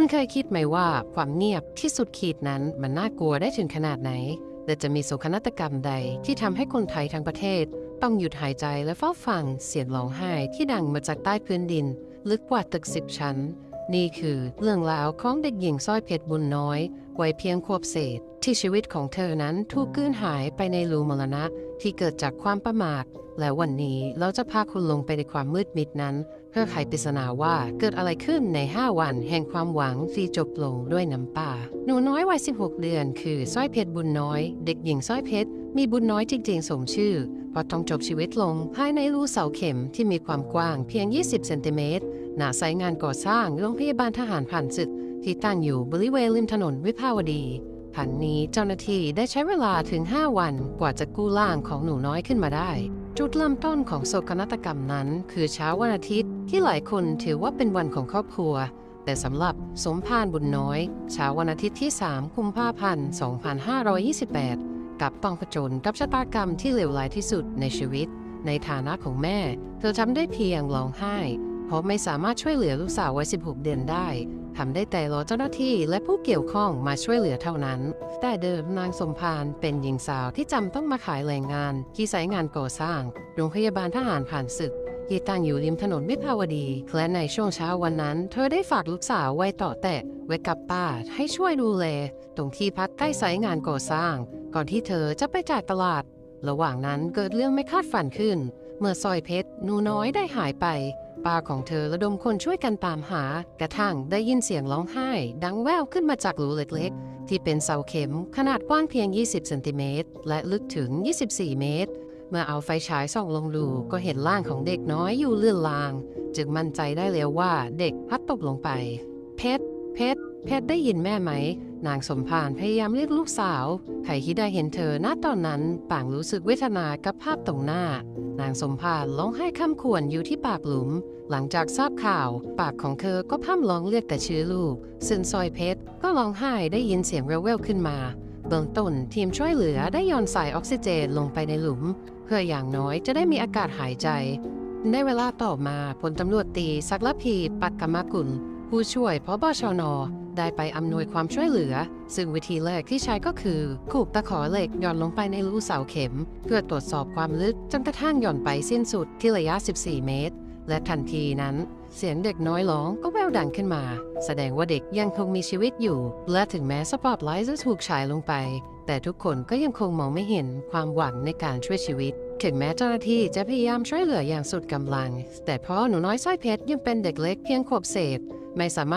คุณเคยคิดไหมว่าความเงียบที่สุดขีดนั้นมันน่ากลัวได้ถึงขนาดไหน และจะมีโศกนาฏกรรมใดที่ทำให้คนไทยทั้งประเทศ ต้องหยุดหายใจและเฝ้าฟังเสียงร้องไห้ที่ดังมาจากใต้พื้นดิน ลึกกว่าตึกสิบชั้น นี่คือเรื่องราวของเด็กหญิงสร้อยเพชรบุญน้อยวัยเพียงขวบเศษ ที่ชีวิตของเธอนั้นถูกกลืนหายไปในรูมรณะที่เกิดจากความประมาทและวันนี้เราจะพาคุณลงไปในความมืดมิดนั้น อไขปริศนาว่าเกิดอะไรขึ้นใน 5 วัน แห่งความหวังที่จบลงด้วยน้ำตาหนูน้อยวัย 16 เดือน คือสร้อยเพชรบุญน้อย เด็กหญิงสร้อยเพชรมีบุญน้อยจริงๆสมชื่อเพราะต้องจบชีวิตลงภายในรูเสาเข็มที่มีความกว้างเพียง 20 เซนติเมตรณไซงานก่อสร้างโรงพยาบาลทหารผ่านศึกที่ตั้งอยู่บริเวณริมถนนวิภาวดี ผันนี้เจ้าหน้าที่ได้ใช้เวลาถึง 5 วันกว่าจะกู้ร่างของหนูน้อยขึ้นมาได้ จุดเริ่มต้นของโศกนาฏกรรมนั้น คือเช้าวันอาทิตย์ ที่หลายคนถือว่าเป็นวันของครอบครัว แต่สำหรับสมพานบุญน้อยเช้าวันอาทิตย์ที่ 3 กุมภาพันธ์ 2528 กับต้องผจญกับชะตากรรมที่เลวร้ายที่สุดในชีวิต ในฐานะของแม่ เธอทำได้เพียงร้องไห้ เพราะไม่สามารถช่วยเหลือลูกสาววัย 16 เดือนได้ทำได้แต่รอเจ้าหน้าที่และผู้เกี่ยวข้องมาช่วยเหลือเท่านั้น แต่เดิมนางสมพานเป็นหญิงสาวที่จำต้องมาขายแรงงาน ที่ไซต์งานก่อสร้าง โรงพยาบาลทหารผ่านศึกที่ตั้งอยู่ริมถนนวิภาวดี และในช่วงเช้าวันนั้น เธอได้ฝากลูกสาวไว้ต่อแตะไว้กับป้าให้ช่วยดูแล ตรงที่พักใกล้ไซต์งานก่อสร้าง ก่อนที่เธอจะไปจ่ายตลาด ระหว่างนั้นเกิดเรื่องไม่คาดฝันขึ้น เมื่อสร้อยเพชรนูน้อยได้หายไป ป้าของเธอระดมคนช่วยกันตามหา กระทั่งได้ยินเสียงร้องไห้ ดังแววขึ้นมาจากรูเล็กๆ ที่เป็นเสาเข็มขนาดกว้างเพียง 20 เซนติเมตร และลึกถึง 24 เมตร เมื่อเอาไฟฉายส่องลงดูก็เห็นร่างของเด็กน้อยอยู่เลื่อนลาง จึงมั่นใจได้แล้วว่าเด็กพลัดตกลงไป เพชรเพชร เพชรได้ยินแม่ไหม นางสมพานพยายามเรียกลูกสาวใครที่ได้เห็นเธอณตอนนั้นต่างรู้สึกเวทนากับภาพตรงหน้า นางสมพานร้องไห้ข้ามขวนอยู่ที่ปากหลุม หลังจากทราบข่าว ปากของเธอก็พ่ำร้องเรียกแต่ชื่อลูกซึ่งซอยเพชรก็ร้องไห้ได้ยินเสียงแว่วๆขึ้นมาเบื้องต้นทีมช่วยเหลือได้โยนสายออกซิเจนลงไปในหลุม เพื่ออย่างน้อยจะได้มีอากาศหายใจ ในเวลาต่อมาพลตำรวจตีศักละพี ปัตกมกุล ผู้ช่วยพบชน ได้ไปอำนวยความช่วยเหลือ ซึ่งวิธีแรกที่ใช้ก็คือขูกตะขอเหล็กหย่อนลงไปในรูเสาเข็ม เพื่อตรวจสอบความลึกจนกระทั่งหย่อนไปสิ้นสุดที่ระยะ 14 เมตร และทันทีนั้น เสียงเด็กน้อยร้องก็แววดังขึ้นมา แสดงว่าเด็กยังคงมีชีวิตอยู่ และถึงแม้สปอตไลท์จะถูกฉายลงไป แต่ทุกคนก็ยังคงมองไม่เห็นความหวังในการช่วยชีวิตถึงแม้เจ้าหน้าที่จะพยายามช่วยเหลืออย่างสุดกำลัง แต่เพราะหนูน้อยสร้อยเพชรยังเป็นเด็กเล็กเพียงขวบเศษ ไม่สามารถ